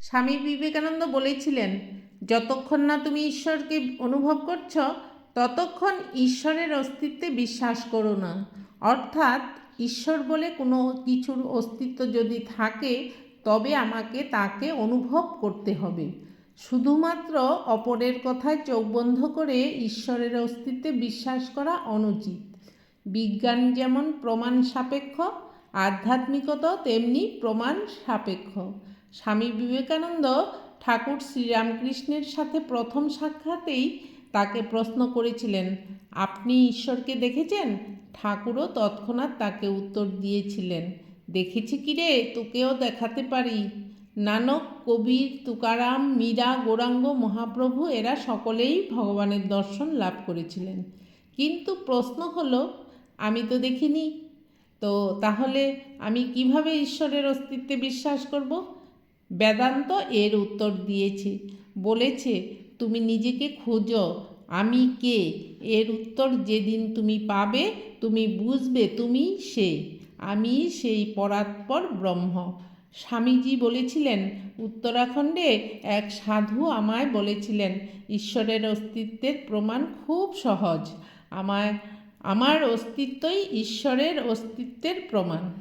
স্বামী বিবেকানন্দ বলেছিলেন, যতক্ষণ না তুমি ঈশ্বরকে অনুভব করছ, ততক্ষণ ঈশ্বরের অস্তিত্বে বিশ্বাস করো না। অর্থাৎ, ঈশ্বর বলে কোনো কিছুর অস্তিত্ব যদি থাকে, তবে আমাকে তাকে অনুভব করতে হবে। শুধুমাত্র অপরের কথায় চোখ বন্ধ করে ঈশ্বরের অস্তিত্বে বিশ্বাস করা অনুচিত। বিজ্ঞান যেমন প্রমাণ সাপেক্ষ, আধ্যাত্মিকতাও তেমনি প্রমাণ সাপেক্ষ। স্বামী বিবেকানন্দ ঠাকুর শ্রীরামকৃষ্ণের সাথে প্রথম সাক্ষাতেই তাকে প্রশ্ন করেছিলেন, আপনি ঈশ্বরকে দেখেছেন? ঠাকুরও তৎক্ষণাৎ তাকে উত্তর দিয়েছিলেন, দেখেছি কি রে, তোকেও দেখাতে পারি। নানক, কবির, তুকারাম, মীরা, গৌরাঙ্গ, মহাপ্রভু এরা সকলেই ভগবানের দর্শন লাভ করেছিলেন। কিন্তু প্রশ্ন হলো, আমি তো দেখিনি। তো তাহলে আমি কীভাবে ঈশ্বরের অস্তিত্বে বিশ্বাস করব? বেদান্ত এর উত্তর দিয়েছে। বলেছে, তুমি নিজেকে খোঁজো, আমি কে? এর উত্তর যেদিন তুমি পাবে, তুমি বুঝবে, তুমি সে। আমি সেই পরাৎপর ব্রহ্ম। স্বামীজি বলেছিলেন, উত্তরাখণ্ডে এক সাধু আমায় বলেছিলেন, ঈশ্বরের অস্তিত্বের প্রমাণ খুব সহজ। আমায় আমার অস্তিত্বই ঈশ্বরের অস্তিত্বের প্রমাণ।